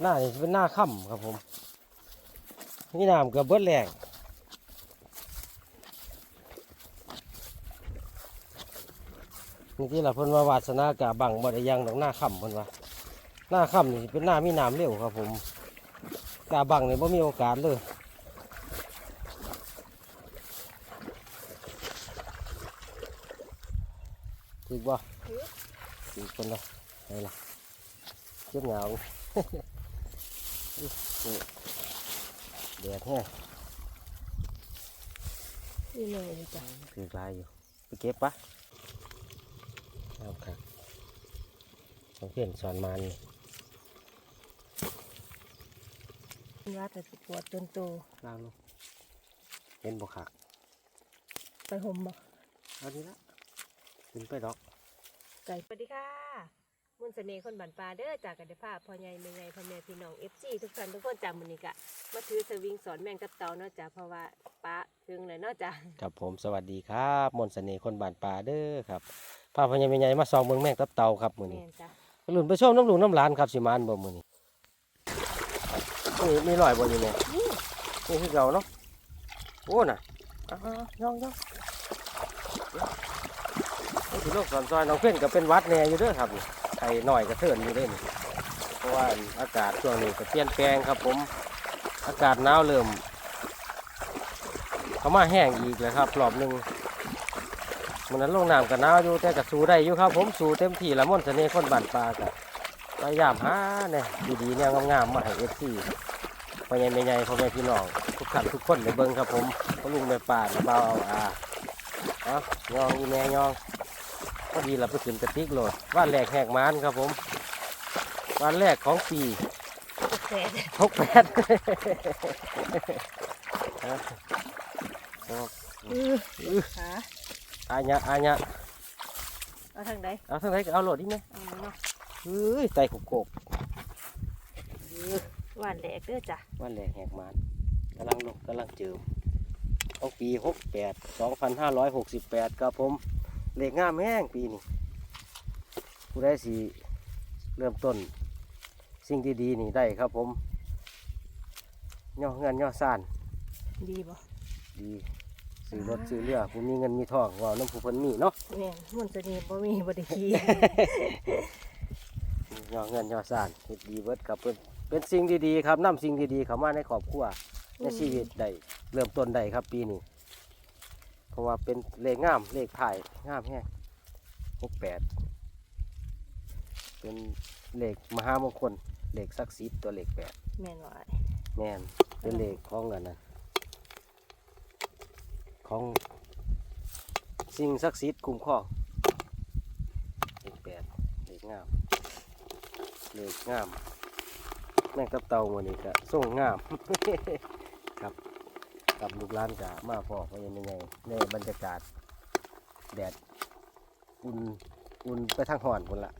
หน้านี่เป็นหน้าค่ำครับผมนี่น้ำกับเบิดแรงนี่ที่เราเพิ่นว่าวาสนากะบังบ่ได้ยังดอกหน้าค่ำเพิ่นว่าหน้าค่ำนี่เป็นหน้ามีน้ำเร็วครับผมกะบังนี่บ่มีโอกาสเลยถึกบ่ถึกคนละไหนล่ะเจ็บเหงา แดดแห้งนี่เลยจ้ะถือกลายอยู่ ไปเก็บปะเอาครับต้องเปลี่ยนสอนมันนี่ว่าแต่สิปวดจนโตล่างลงเห็นบกขักไปห่มบ่เอาดีละขึ้นไปดอก ไก่สวัสดีค่ะ มุนเสน่ห์คนบันปลาเด้อจากกันได้ภาพพ่อใหญ่แม่ใหญ่พ่อแม่พี่น้องเอฟซีทุกท่านทุกคนจำมือนี้กะมาถือสวิงสอนแม่งกับเตาเนาะจ้ะเพราะว่าป้าถึงเลยเนาะจ้ะครับผมสวัสดีครับมนต์เสน่ห์คนบานปลาเด้อครับพาพญาใหญ่มาซองเมืองแม่งตับเตาครับมื้อแม่นี้นจ้ะหลุนไปชมน้ำหลุนน้ำหลานครับสิมานบ่มื้อนี้นี่มีรอยบ่อยู่แม่นี่นี่คือเก่าเนาะโอ้น่ะอ้าวย่องย่องนี่คือโลกสอนซอยน้องเพื่อนก็เป็นหวัดแน่อยู่เด้อครับนี่ ไข่หน่อยก็เทินอยู่เด้นี่เพราะว่าอากาศช่วงนี้ก็เปลี่ยนแปลงครับ ผม อากาศหนาวเริ่มเขามาแห้งอีกแล้วครับรอบหนึ่งมันนั้นลงน้ำกับหนาวอยู่แต่ก็สู้ได้อยู่ครับ ผมสูเต็มที่ละม่อนเสน่ห์คนบ้านปลาก็พยายามหาเนี่ยดีๆเนี่ยงามๆมาให้เอฟซีพ่อใหญ่แม่ใหญ่พ่อแม่พี่น้องทุกท่านทุกคนได้เบิ่งครับ ผมพ่อลุงแม่ป่าเบาเอาอาเอายองอีแม่ยองพอดีเราไปขึ้นกระติกโหลด ว่านแรกแหกมานครับผมวันแรกของปีตกแสดทกแปดขาอาญะอาญะเอาทางใดเอาทางไหนก็เอาโหลดดิแม่เอาเนาะเฮ้ยไตขบโกบหวานแดกเด้อจ้ะวันแรกแหกมานกำลังลงกำลังเจิมต้องปีหกแปดสองพันห้าร้อยหกสิบแปดครับผมเลขงามแห้งปีนี้ ผู้ได้สีเริ่มต้น สิ่งที่ดีๆนี่ได้ครับผมย่อเงินย่อซ่านดีบ่ดีซื้อรถซื้อเรือผู้มีเงินมีทองเว่าน้ำผู้เพิ่นมีเนาะแม่นมุนเสน่ห์บ่มีบ่ได้ขี่ย่อเงินย่อซ่านเฮ็ดดีเบิดครับเป็นเป็นสิ่งดีๆครับนำสิ่งดีๆเข้ามาในครอบครัวในชีวิตได้เริ่มต้นได้ครับปีนี้เพราะว่าเป็นเลขงามเลขถ่ายงามแฮงหกแปด เป็นเลขมหามงคลเลขศักดิ์สิทธิ์ตัวเลขแปดแม่นว่าแม่นเป็นเลขของอันนั้นของสิ่งศักดิ์สิทธิ์คุ้มครองเลขแปดเลขงามเลขงามแม่งกับเตาวันนี้ก็ส่งงาม ครับกับลูกหลานกะมาพอพอยังไงในบรรยากาศ แดด อุ่น อุ่นไปทางห่อนคนละ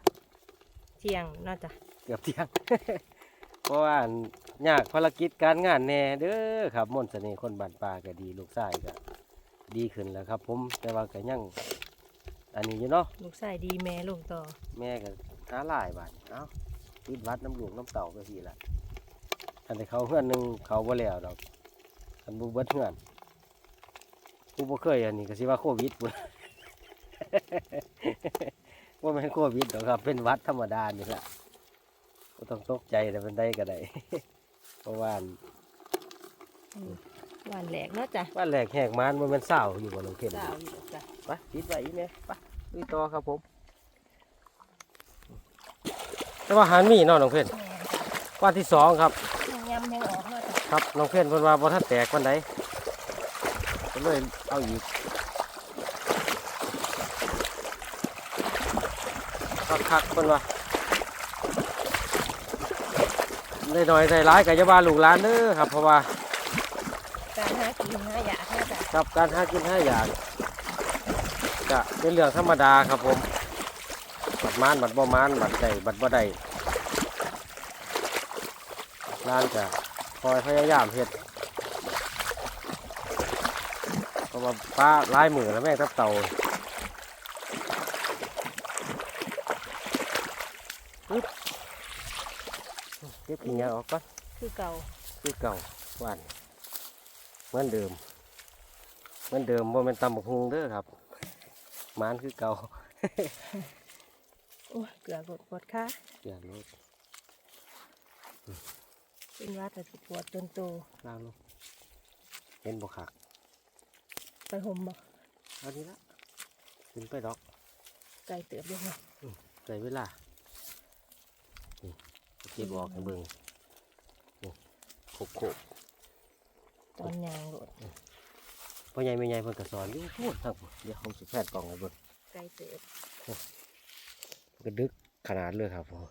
เที่ยงเนาะจ้ะเกือบเที่ยง เพราะว่ายากภารกิจการงานแน่เด้อครับมนต์เสน่ห์คนบ้านป่าก็ดีลูกชายก็ดีขึ้นแล้วครับ ผมแต่ว่าก็ยังอันนี้อยู่เนาะลูกชายดีแม่ลูกต่อแม่ก็หาหลายบาทเอ้าติดวัดน้ำลูกน้ำเต่าก็ทีละอันที่เขาเฮือนหนึ่งเขาบ่แล้วดอกอันบุเบิดเฮือนผู้บ่เคยอันนี้ก็สิว่าโควิดพุ่น ว่าไม่นโควิดหรอกครับ เป็นหวัดธรรมดานี่แหละก็ต้องตกใจแต่เป็นได้ก็ได้เพราะว่าหวานแหลกเนาะจ้ะบ้านแหลกแหกมานมันเป็นเศร้าอยู่บนลงเข็นสาวอยู่จ้ะไปปิดไว้อีกเนี่ยไปลุยต่อครับผมแต่ว่าหารมีเนาะน้องเพ่นแม่นว่าที่สองครับจ้ะยำยังออกเนาะจ้ะครับน้องเพ่นเพิ่นว่าบ่ทันแตกวันใดก็เลยเอาอีก คักๆเพิ่นว่าได้หน่อยได้ร้ายกับยาบาลูกหลานเด้อครับ เพราะว่าการหากินหาอยากเนาะจ้ะครับการหากินหาอย่างก็เป็นเรื่องธรรมดาครับผม บัดมานบัดบ่มานบัดใดบัดบ่ได้ร้านจะคอยพยายามเฮ็ดเพราะว่าป้าหลายมือแล้วแม่งตับเต่า ก็บกินยาออกก่อนคือเก่าคือเก่าหวานเหมือนเดิมเหมือนเดิมว่าเป็นตำบักฮุงเด้อครับหมานคือเก่าโอ้ยเกลือปวดปวดขาอย่าลดเป็นว่าแต่สิปวดจนโตล่างลงเห็นบ่คักไปห่มบ่เอานี้ละขึ้นไปดอกไก่เติบด้วยเนาะใส่เวลานี่ เก็บออกให้เบิ่งนี่โขกโขกตอนยางโลดพ่อใหญ่แม่ใหญ่เพิ่นก็สอนอยู่พูดทั้งหมดเดี๋ยวผมสิแพทย์กล่องให้เบิ่งไก่เติบกระดึกขนาดเลยครับผม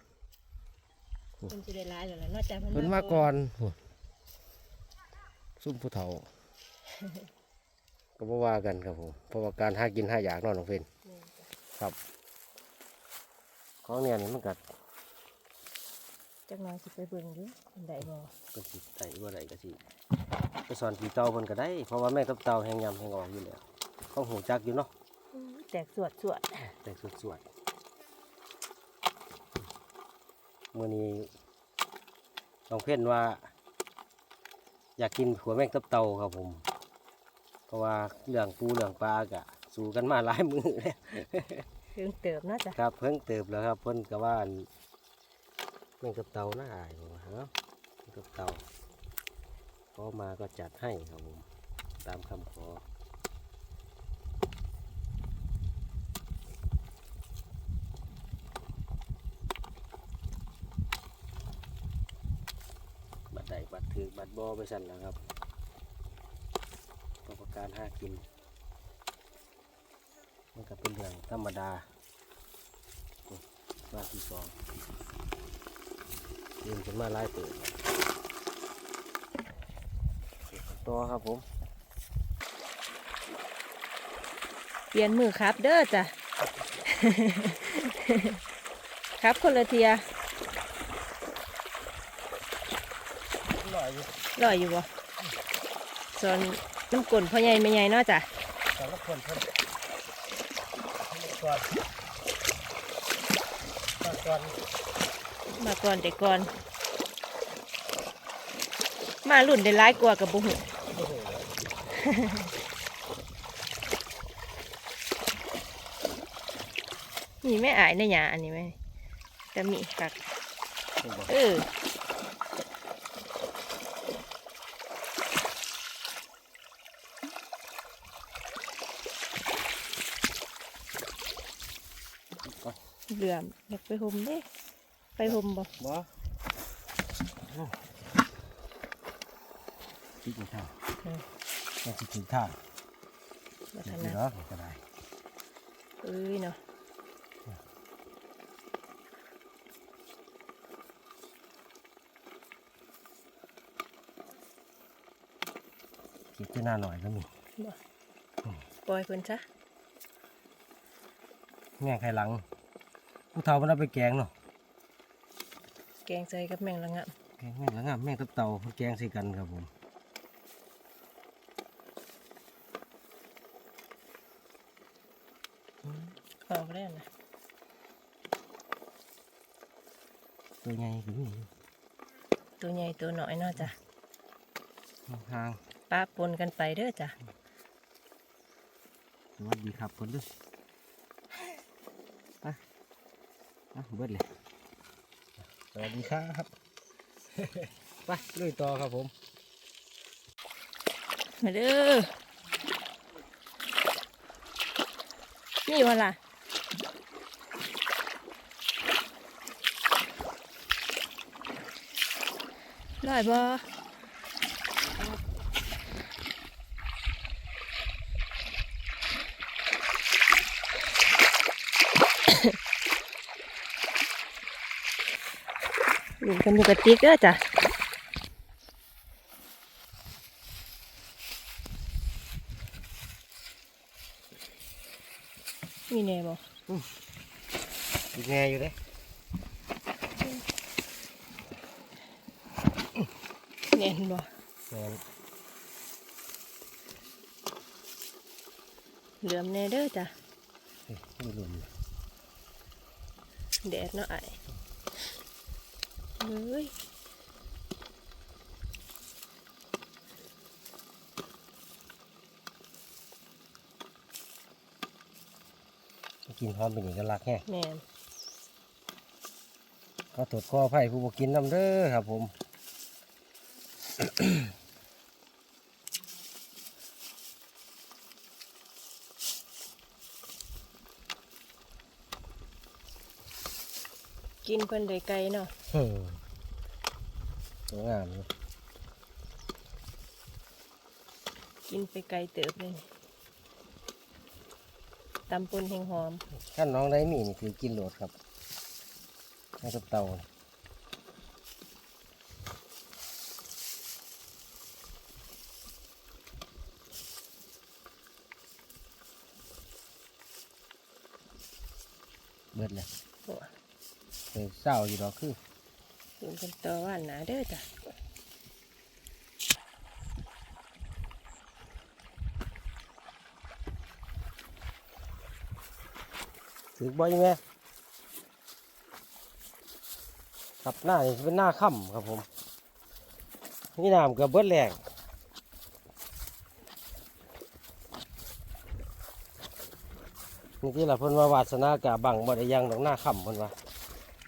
มันจะได้ร้ายแล้วล่ะเนอกจากมันเพิ่นมาก่อนโหซุ่มผู้เฒ่า ก็บ่ว่ากันครับผมเพราะว่าการหากินหาอยากเนอนน้องเพิ่นนี่จ้ะครับ ของเนี่ยนี่มันก็ จักหน้อยสิไปเบิ่งอยู่มันได้บ่ก็สิใส่บ่ได้ก็สิไปสอนกี่เตาเพิ่นก็ได้ เพราะว่าแม่กับเตาแหงยำแหงออกอยู่แล้วเขาหูจักอยู่เนาะอื้อแตกสวดสวดแต่สวดๆมื้อนี้น้องเพิ่นว่า อยากกินหัวแมงตับเตาครับผม เพราะว่าเรื่องปูเรื่องปลากะสู้กันมาหลายมือแล้วเครื่องเติบเนาะจ้ะ ครับเพิ่งเติบแล้วครับเพิ่นก็ว่าอั่น แมงตับเตาน่าอายผมว่าเนาะแมงตับเตาพอมาก็จัดให้ครับผมตามคำขอบัตรใดบัตรถือบัตรบอไปสั่นแล้วครับประการห้ากิน มันก็เป็นเรื่องธรรมดาบ้านที่สอง ยืนขึ้นมาไล่เปิดต่อครับผม เปลี่ยนมือครับเด้อจ้ะ ครับคนละเทียลอยอยู่ลอยอยู่บ่ส่วนน้ำกลนพ่อใหญ่ไม่ใหญ่เนาะจ้ะแต่ละคนเพิ่นก่อนก่อน มาก่อนแต่ก่อน มารุ่นได้ร้ายกว่ากับบุหุโอ้โหมีไม่อายในหยาอันนี้ไหมแต่มีคักเพิ่นบอกเออเหลื่อมอยากไปห่มเด้ ไปห่มบ่บ่คิดอีกทางเออต้องคิดอีกทางบ่คิทัดนอีนะกแล้วก็ได้เอ้ยเนาะคิดจะหน้าหน่อยก็มีบ่ปล่อยเพิ่นซะแม่ไข่หลังผู้เฒ่ามันเอาไปแกงเนาะ แกงใส่กับแมงละงะแกงแม่งละงามแม่งกับเต่าแกงใส่กันครับผมออกแล้วนะตัวใหญ่ขึ้นนี่ตัวใหญ่ตัวน้อยเนาะจ้ะห่างป้าปนกันไปเด้อจ้ะๆสวัสดีครับคนด้วยไปอะเบิดเลย สวัสดีครับไปลุยต่อครับผม มาเด้อนี่วะล่ะร้อยบ่ หลุมกันอยู่กับติ๊กเด้อจ้ะมีแน่บ่อีกแง่อยู่เลยแน่นบ่แม่นเหลือมแน่เด้อจ้ะเฮ้ยไม่รวมเลยแดดเนาะไอ้ เอ้ยกินหอมเป็นเอกลักษณ์แฮะแม่ก็ตรวจข้อไผ่ผู้บกินน้ำเด้อครับผม กินเพิ่นได้ไกลเนาะอืมสวยงามอยู่กินไปไกลเติบเลยตำปนแห่งหอมขั้นน้องได้มีนี่คือกินโหลดครับให้กับเตาเบิดเลยโอ้ เคยเศร้าอยู่ดอกคือกินเป็นตัวว่านหนาเด้อจ้ะถือบ่อยไหมครับหน้านี่เป็นหน้าค่ำครับผมนี่น้ำกับเบิดแรงนี่ที่เราเพิ่นว่าวาสนากะบังบ่ได้ยังดอกหน้าค่ำเพิ่นว่า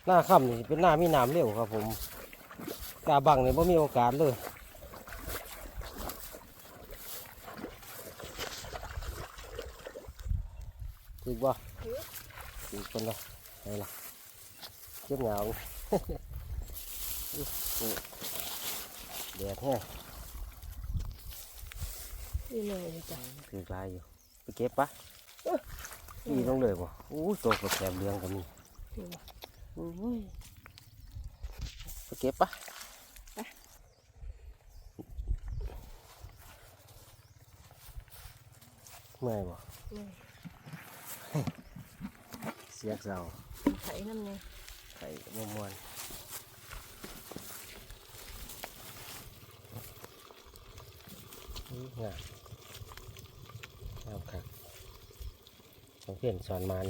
หน้าค่ำนี่เป็นหน้ามีน้ำเร็วครับผมกาบังนี่บ่มีโอกาสเลยถือบ่อีกคนละไหนล่ะเก็บเหงานี่แดดแห้งนี่เลยจ้ะถือลายอยู่ไปเก็บปะนี่ต้องเลยบ่อู้ตัวกระแสบเรืองก็มีนี่บ่ อุ้ยไปเก็บปะเมื่อยบ่นี่เสียกเสาไข่น้ำเนี่ยไข่มมวนนี่งามงามครับต้องเปลี่ยนสอนมัน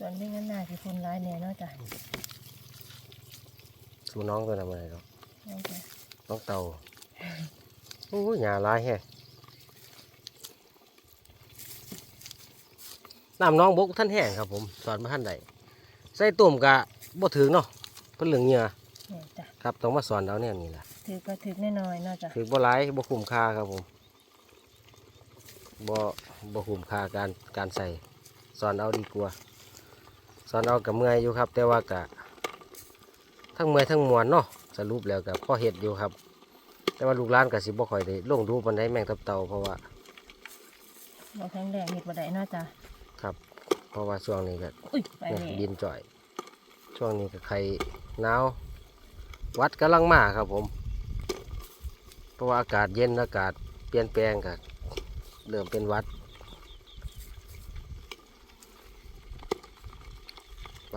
ส่วนนี้งั้นน่าจะคนร้ายแน่เนาะจ้ะสู้น้องตัวนั้นอะไรหรอกนี่จ้ะน้องเต่าโอ้ยหยาหลายแฮะน้ำน้องบกท่านแห้งครับผมสอนมาท่านใดใส่ตุ่มกะบ่ถึงเนาะเพิ่นเหลืองเหงื่อนี่จ้ะครับต้องมาสอนเราเนี่ยนี่แหละถือก็ถือแน่นอนเนาะจ้ะถือบ่หลายบ่คุ้มค่าครับผมบ่บ่คุ้มค่าการการใส่สอนเอาดีกว่า สอนเอากับเมื่อยอยู่ครับ แต่ว่ากะทั้งเมื่อยทั้งมวนเนาะสรุปแล้วกับพ่อเห็ดอยู่ครับ แต่ว่าลูกหลานก็สิบ่ค่อยได้ลงดูปานใดแมงตับเต่าเพราะว่าเราแข็งแรงเห็ดบ่ได้เนาะจ้ะครับ เพราะว่าช่วงนี้ก็อุ้ยไปเนี่ยเลยดินจ่อย ช่วงนี้ก็ไข่หนาววัดกำลังมาครับผม เพราะว่าอากาศเย็นอากาศเปลี่ยนแปลงก็เริ่มเป็นหวัด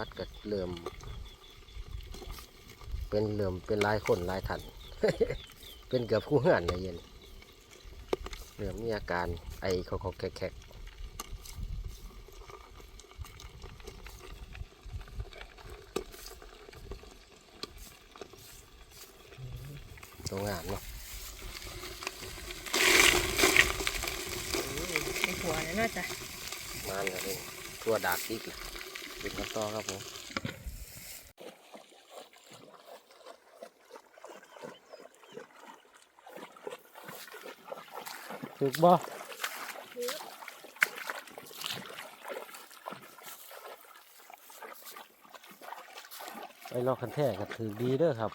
วัดก็เริ่ม เป็นเริ่มเป็นหลายคนหลายท่านเป็นเกือบคู่เหือนเลยเย็นเริ่มมีอาการไอเขาเขาแขกๆตรงงานเนาะไปหัวเลยเนาะจ้ะมาเนี่ยเป็นตัวดากอีกเลย เป็นข้าวต้อครับผมถึกบ่ไอ้ลอกคันแท้ก็ถือดีเด้อครับ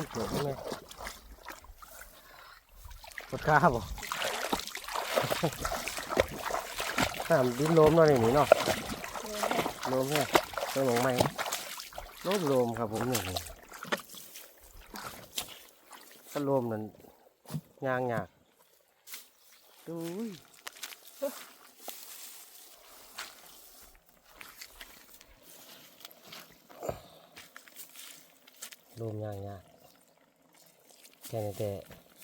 คุณพุทธที่เกิดไหมปวดขาบ่น้ำดินโลมเนาะในนี้เนาะโลมเนี่ยไปหมองไหม้โลมโลมครับผมนี่ถ้าโลมนั่นยางยากดูยโลมยางยาก แค่นี้แต่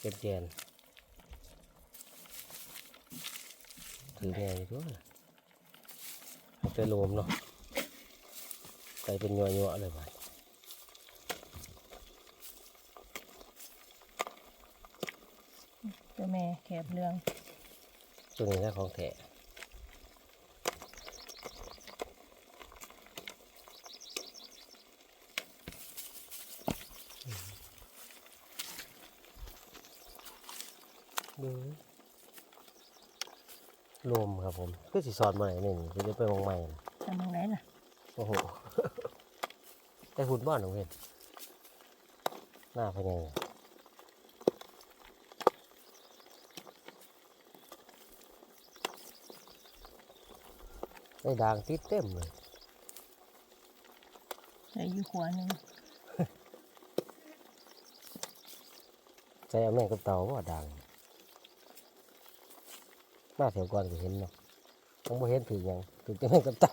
เป็นแกนถือแง่อยู่ด้วยเอาไปโลมเนาะใส่เป็นยัวยัวๆเลยไปเจ้าแม่แขบเรืองตัวนี้นะของแท้ดูโลมครับผมก็สิสอนมาไหนนี่จะได้ไปมองใหม่นะทำตรงไหนล่ะโอ้โหแต่หุ่นบ้านของเห็นหน้าพะยังได้ด่างติดเต็มเลยเหลืออยู่ขวาหนึ่งใส่เอาแม่งกับเต่าว่าด่าง มาเถียวก่อนก็เห็นเนาะต้องบ่เห็นถือหยังถือแต่แม่กับเต่า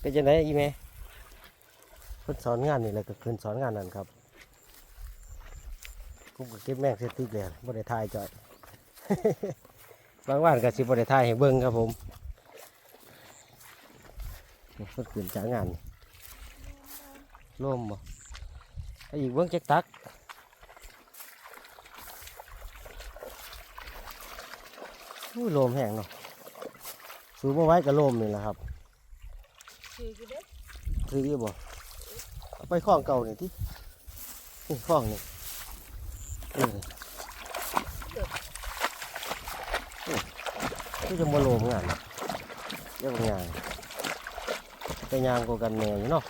เป็นจังไดอีแม่เพิ่นสอนงานนี่แหละก็คืนสอนงานนั่นครับผมก็เก็บแม่งเสร็จติกเลยบ่ได้ถ่ายจ่อยบางวันก็สิบ่ได้ถ่ายให้เบิ่งครับผมเพิ่นคืนจ้างานร่มบ่ อีกเบิ่งเจักตักอู้ลมแห้งเนาะสูบบ่ไว้ก็ลมนี่แหละครับคือกี่เด็ดคืออยู่บ่เอาไปคล้องเก่านี่ที่นี่คล้องนี่เออนี่ที่จะมาโลมงานเรียกว่างานไปยางกูกันแม่อยู่เนาะ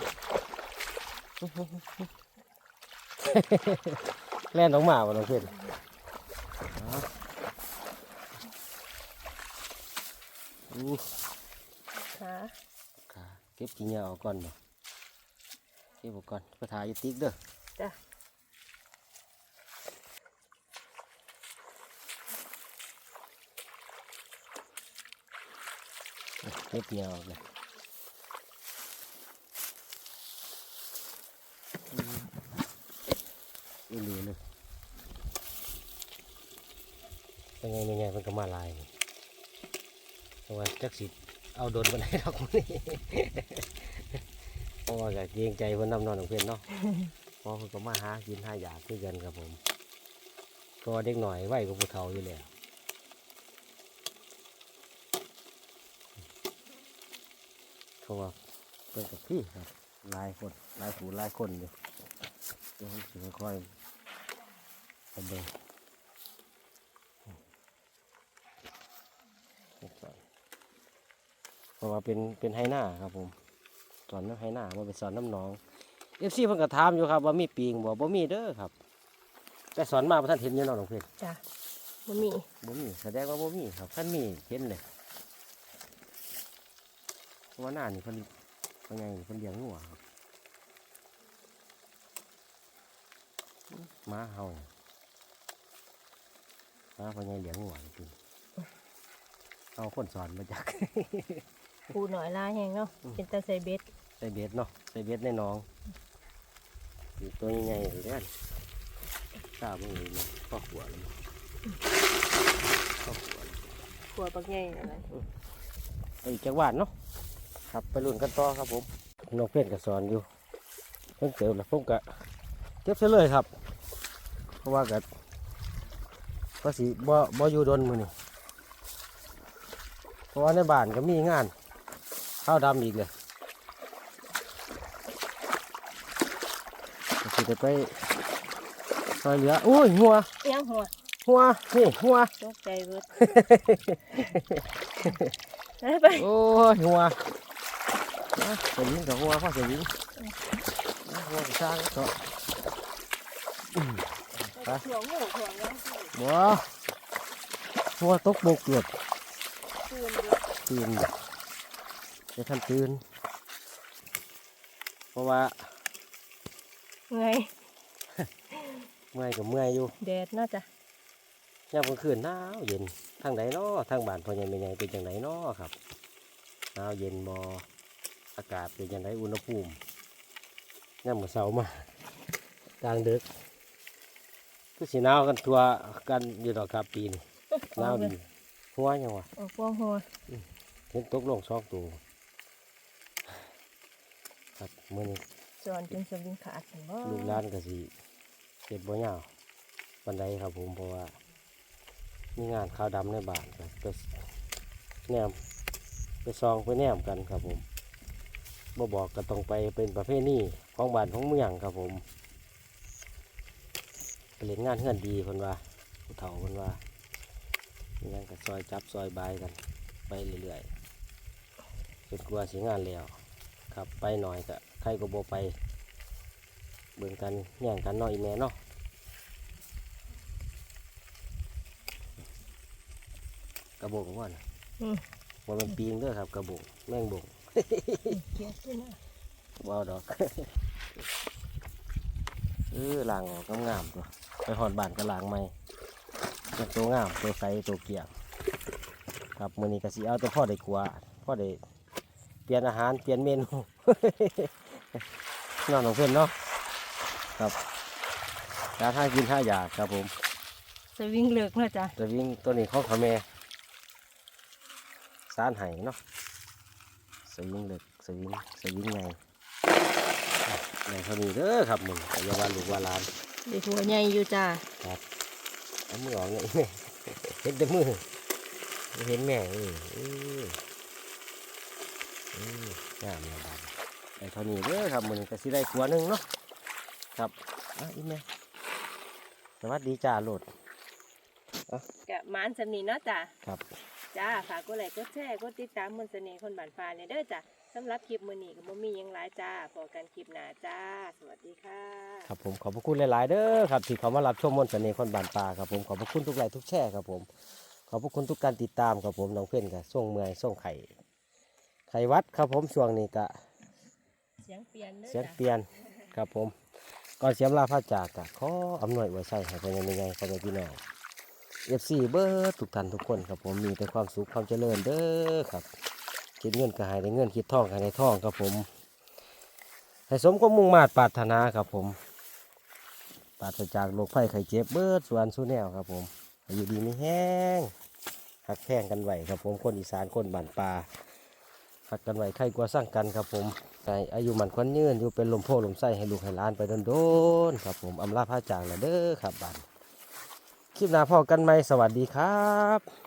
แล่นออกมาบ่น้องเพื่อนเอาอู้ขาขาเก็บกี่เหงาออกก่อนบ่เก็บออกก่อนไปถ่ายอยู่ติ๊กเด้อจ้ะเก็บเหงาออกเลยอืม อีหลีเลยเป็นไงเป็นไงมันก็มาลายนี่เพราะว่าจักสิเอาโดนบันไดดอกมื้อนี้เพราะว่าก็เกรงใจเพิ่นนำนอนของเพิ่นเนาะเพอเพิ่นก็มาหากินหาอยากคือกันครับผมก็เด็กหน่อยไหวกับผู้เฒ่าอยู่แล้วเพราะว่าเป็นกับพี่ครับหลายคนหลายผู้หลายคนอยู่เดี๋ยวผมสิค่อย ๆไปเบิ่งเพราะว่าเป็นเป็นไฮหน้าครับผมสอนน้ำไห้หน้าว่าไปสอนน้ำหนองเอฟซีเพิ่นก็ถามอยู่ครับ ว่ามีปีงบ่บ่มีเด้อครับ แต่สอนมาบ่ท่านเห็นอยู่เนาะน้องเพชรจ้ะบ่มีบ่มีแสดงว่าบ่มีครับท่านมีเห็นเลยว่าหน้านี่เพิ่นเพิ่นไงเพิ่นเลี้ยงงัวครับหมาเฮา เนี่ยหมาเพิ่นไงเลี้ยงงัวจริงเอาคนสอนมาจาก ปูหน่อยลายแหงเนาะเป็นตาใส่เบ็ดใส่เบ็ดเนาะใส่เบ็ดในหน้องอยู่ตัวใหญ่ๆเลยเด้อนตาบ่มีเนาะพ่อหัวเลยพ่อหัวเลยขวบักใหญ่อะไรไปอีกจังหวัดเนาะครับไปลุ้นกันต่อครับผมน้องเพื่อนก็สอนอยู่เพิ่งเติมแล้วผมก็เก็บเสยเลยครับ เพราะว่ากั ภาษีบ่บ่อยู่ดนมือนี่เพราะว่าในบ้านก็มีงานข้าวดำอีกเลยก็สิได้ไปซอยเหลืออุ้ยหัวเอียงหัวหัวนี่หัวตกใจเบิดไปไปโอ้ยหัวนะเสียงกับหัวพ่อเสียงนะหัวกับช้างก็ไป ถ่วงหัวถ่วงยังบัวหัวตกบกเกือบคืนเดียวตื่นจะทันตื่นเพราะว่าไงเมื่อยกับเมื่อยอยู่แดดน่าจะยามกลางคืนหนาวเย็นทางไหนนาะทางบ้านพ่อใหญ่แม่ใหญ่เป็นจังไหนนาะครับหนาวเย็นบ่อากาศเป็นยังไงอุณหภูมิเนี่ยามมือเสาร์มา กลางดึก คือสีหนาวกันทัวกันอยู่ดอกครับปีนี้หนาวดีหัวยังวะออกฟองหัวเห็นตกลงสองตัวครับมื่อนี้สอนจนสวิงขาดเห็นบ่ลูกหล้านก็สิเก็บบ่ยาวปันไดครับผมเพราะว่า มีงานขาวดำในบ้านครับไปแนมไปซองไปแนมกันครับผมบ่บอกก็ต้องไปเป็นประเภทนี้ของบ้านของเมืองครับผม ไปเล่นงานเฮือนดีคนว่าผู้เฒ่าคนว่ามีงานกับซอยจับซอยบายกัน ไปเรื่อยๆจนกลัวาสิงานแล้วครับไปหน่อยก็ใครก็บ่ไปเบิ่งกันแย่งกันเนาะอีแม่เนาะกระบงว่านะอืมว่ามันปีงเด้อครับ กระบงแม่งบงเกียดขึ้นนะว้าวดอก เออล้างออกงามๆตัว ไปหอดบ้านก็ล้างใหม่เป็นตัวงามตัวใสตัวเกลี่ยงครับมื้อนี้ก็สิเอาแต่พ่อได้กลัวพ่อได้เปลี่ยนอาหารเปลี่ยนเมนูนอนของเพื่อนเนาะครับการท่ากินท่าอยากครับผมสวิงเลิกเนาะจ้ะจะวิ่งตัวนี้ของเขาแม่สารไห้เนาะสวิงเล็กสวิงสวิงไงในเท่านี้เด้อครับมึงอย่าว่าลูกว่าหลาน เด็กหัวใหญ่อยู่จ้าครับเอามือออกเนี่ยแม่เห็นแต่มือเห็นแม่เออเออเองามนะบานในเท่านี้เด้อครับมึงก็สิได้ขัวหนึ่งเนาะครับอะอีแม่สวัสดีจ้าโหลดกะหมานสำนีเนาะจ้ะครับจ้าฝากกดไลค์กดแชร์กดติดตามมนต์เสน่ห์คนบ้านฟ้าเนี่ยเด้อจ้ะ สำหรับคลิปมื้อนี้ก็บ่มีหยังหลายจ้าพอกันคลิปหน้าจ้า สวัสดีค่ะ ครับผมขอบพระคุณหลาย ๆ เด้อครับที่เขามารับชมมนต์เสน่ห์คนบานปลาครับผมขอบพระคุณทุกไลค์ทุกแชร์ครับผมขอบพระคุณทุกการติดตามครับผมน้องเพื่อนกับส่งเมื่อยส่งไข่ไข่วัดครับผมช่วงนี้ก็เสียงเปลี่ยนเด้อเสียงจ้ะ เปลี่ยนครับผมก่อนเสียมลาพระจากกะขออำนวยไว้ใส่ให้เป็นยังไงพ่อแม่พี่น้องเอฟซีเบอร์ทุกท่านทุกคนครับผมมีแต่ความสุขความเจริญเด้อครับ คิดเงินก็ให้ได้เงินคิดท่องก็ให้ได้ทองครับผมให้สมความมุ่งมาตรปรารถนาครับผมปราศจากโรคภัยไข้เจ็บเบิดส่วนสู้แนวครับผมอายุดีไม่แห้งหักแพงกันไหวครับผมคนอีสานคนบ้านป่าหักกันไหวใครกลัวสร้างกันครับผมใส่อายุมันควันยืนอยู่เป็นลมโพลมไส้ให้ลูกให้หล้านไปโดนๆครับผมอำลาพระจางละเด้อครับบันคลิปหน้าพอกันไหมสวัสดีครับ